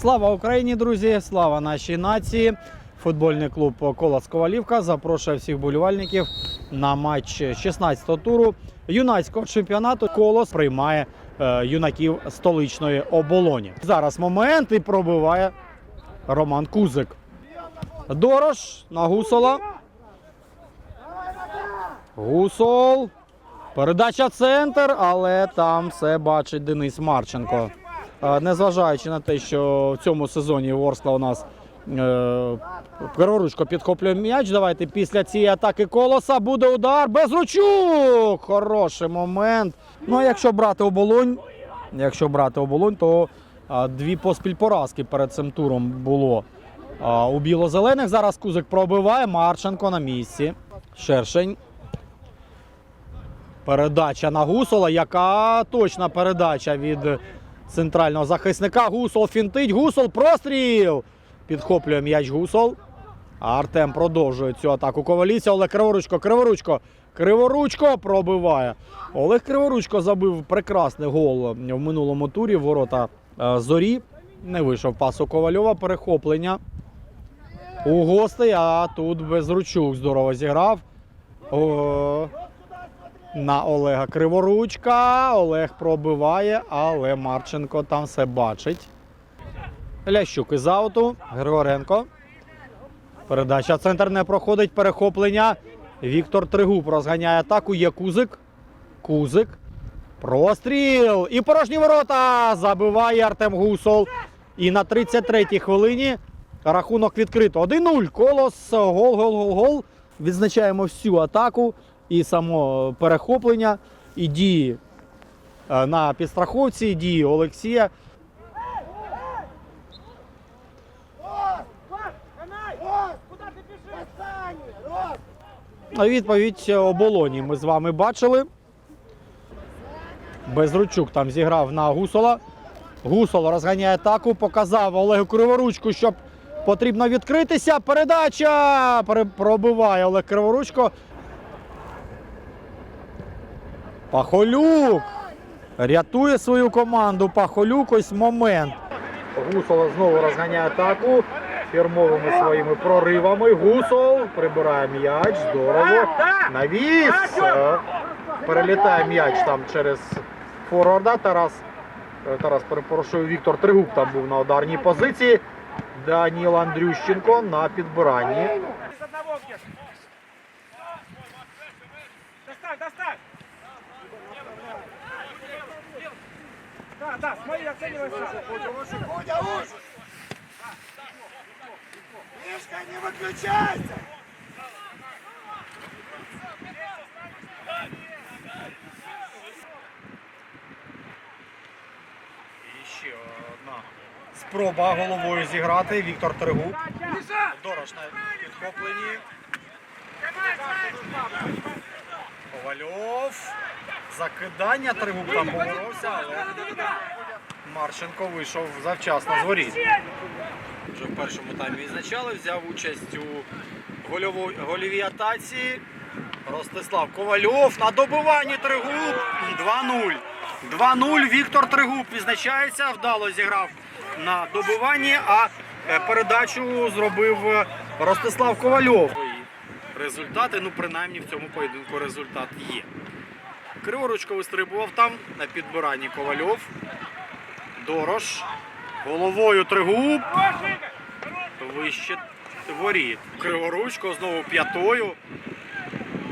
Слава Україні, друзі! Слава нашій нації! Футбольний клуб Колос Ковалівка запрошує всіх болівальників на матч 16-го туру юнацького чемпіонату. Колос приймає е, юнаків столичної оболоні. Зараз момент і пробиває Роман Кузик. Дорош на Гусола. Гусол. Передача центр, але там все бачить Денис Марченко. Незважаючи на те, що в цьому сезоні Ворскла у нас е, підхоплює м'яч. Давайте після цієї атаки колоса буде удар. Безручук! Хороший момент. Ну, а якщо брати оболонь, якщо брати оболонь, то дві поспіль поразки перед цим туром було у біло-зелених. Зараз Кузик пробиває. Марченко на місці. Шершень. Передача на Гусола. Яка точна передача від центрального захисника. Гусол фінтить. Гусол простріл. Підхоплює м'яч Гусол. А Артем продовжує цю атаку. Коваліця. Олег Криворучко. Криворучко. Криворучко пробиває. Олег Криворучко забив прекрасний гол в минулому турі. Ворота е, зорі. Не вийшов пас у Ковальова. Перехоплення у гостей. А тут Безручук здорово зіграв. О, на Олега Криворучка. Олег пробиває, але Марченко там все бачить. Лящук із ауту. Григоренко. Передача центр не проходить. Перехоплення. Віктор Тригуб розганяє атаку. Є Кузик. Кузик. Простріл. І порожні ворота. Забиває Артем Гусол. І на 33-й хвилині рахунок відкрито. 1-0. Колос. Гол, гол, гол, гол. Відзначаємо всю атаку і само перехоплення, і дії е, на підстраховці, і дії Олексія. Відповідь оболоні ми з вами бачили. Безручук там зіграв на Гусола. Гусол розганяє атаку, показав Олегу Криворучку, щоб потрібно відкритися. Передача Пере- пробиває Олег Криворучко. Пахолюк рятує свою команду. Пахолюк ось момент. Гусола знову розганяє атаку фірмовими своїми проривами. Гусол прибирає м'яч. Здорово. Навіс. Перелітає м'яч там через форварда. Тарас, е, Тарас перепрошую, Віктор Тригуб там був на ударній позиції. Даніл Андрющенко на підбиранні. Доставь, доставь! Да, да, смотри, оценивай сам. Кудя, ужас! Мишка, не выключайся! І ще одна спроба головою зіграти. Віктор Тригуб. Дорош на підхопленні. Ковальов. Закидання Тригуб там поборовся, але Марченко вийшов завчасно з воріт. Вже в першому таймі відзначали, взяв участь у гольовій, атаці. Ростислав Ковальов на добиванні Тригуб. І 2-0. 2-0. Віктор Тригуб відзначається. Вдало зіграв на добиванні, а е, передачу зробив е, Ростислав Ковальов. Результати, ну принаймні в цьому поєдинку результат є. Криворучко вистрибував там на підбиранні Ковальов. Дорош. Головою Тригуб. Вище воріт. Криворучко знову п'ятою.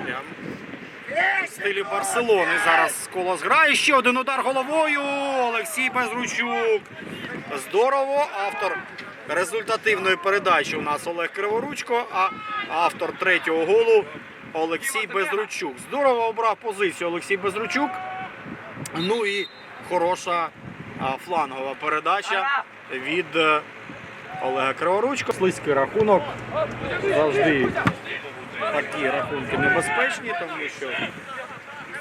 Прям в стилі Барселони. Зараз колос грає. Ще один удар головою. Олексій Безручук. Здорово. Автор результативної передачі у нас Олег Криворучко, а автор третього голу Олексій Безручук. Здорово обрав позицію Олексій Безручук. Ну і хороша флангова передача від е, Олега Криворучко. Слизький рахунок. Завжди такі рахунки небезпечні, тому що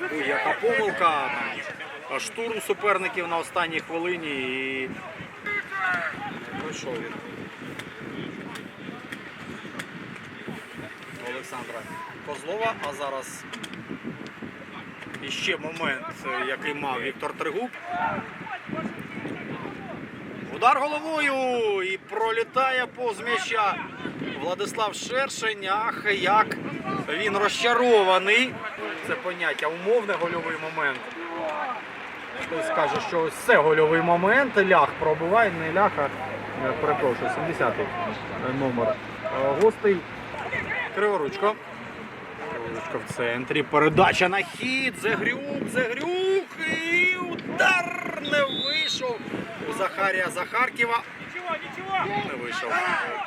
будь-яка помилка, там, штурм суперників на останній хвилині і пройшов він. Олександра Козлова, а зараз іще момент, е, який мав Віктор Тригуб. Удар головою і пролітає повз м'яча. Владислав Шершень, ах, як він розчарований. Це поняття умовне гольовий момент. Хтось скаже, що це гольовий момент. Лях пробиває, не лях, а е, перепрошую, 70-й номер е, гостей. Криворучко. Криворучко в центрі. Передача на хід. Загрюк, Загрюк. І удар не вийшов у Захарія Захарківа. Не вийшов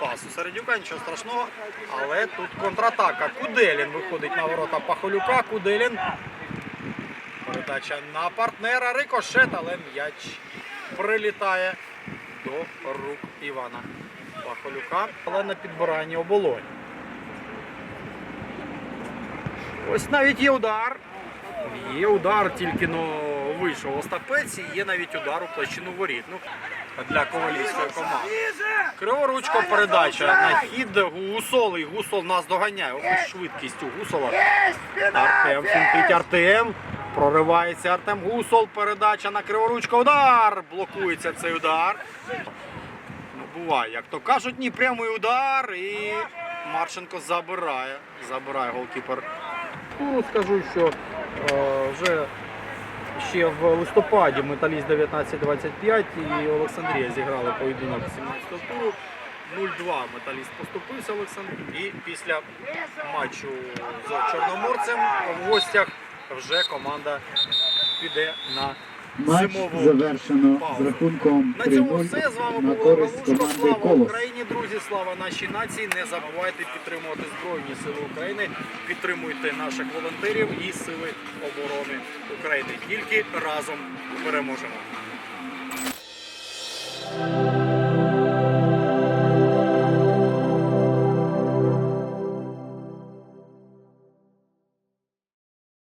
пас у Середюка, нічого страшного. Але тут контратака. Куделін виходить на ворота Пахолюка. Куделін. Передача на партнера. Рикошет, але м'яч прилітає до рук Івана Пахолюка. Але на підбиранні оболонь. Ось навіть є удар. Є удар, тільки но вийшов Остапець і є навіть удар у площину воріт. Ну, для ковалівської команди. Криворучко передача на хід Гусол. І Гусол нас доганяє. Ось швидкість у Гусола. Артем фінтить Артем. Проривається Артем Гусол. Передача на Криворучко. Удар! Блокується цей удар. Ну, буває, як то кажуть, ні, прямий удар. І Марченко забирає. Забирає голкіпер. Ну, скажу, що е, вже ще в листопаді металіст 19-25 і Олександрія зіграли поєдинок 17 туру. 0-2 металіст поступився Олександр. І після матчу з Чорноморцем в гостях вже команда піде на Матч зимову завершено паузу. з рахунком На цьому все. З вами на був користь Галушко. команди Слава Колос. Україні, друзі! Слава нашій нації! Не забувайте підтримувати Збройні Сили України. Підтримуйте наших волонтерів і сили оборони України. Тільки разом переможемо.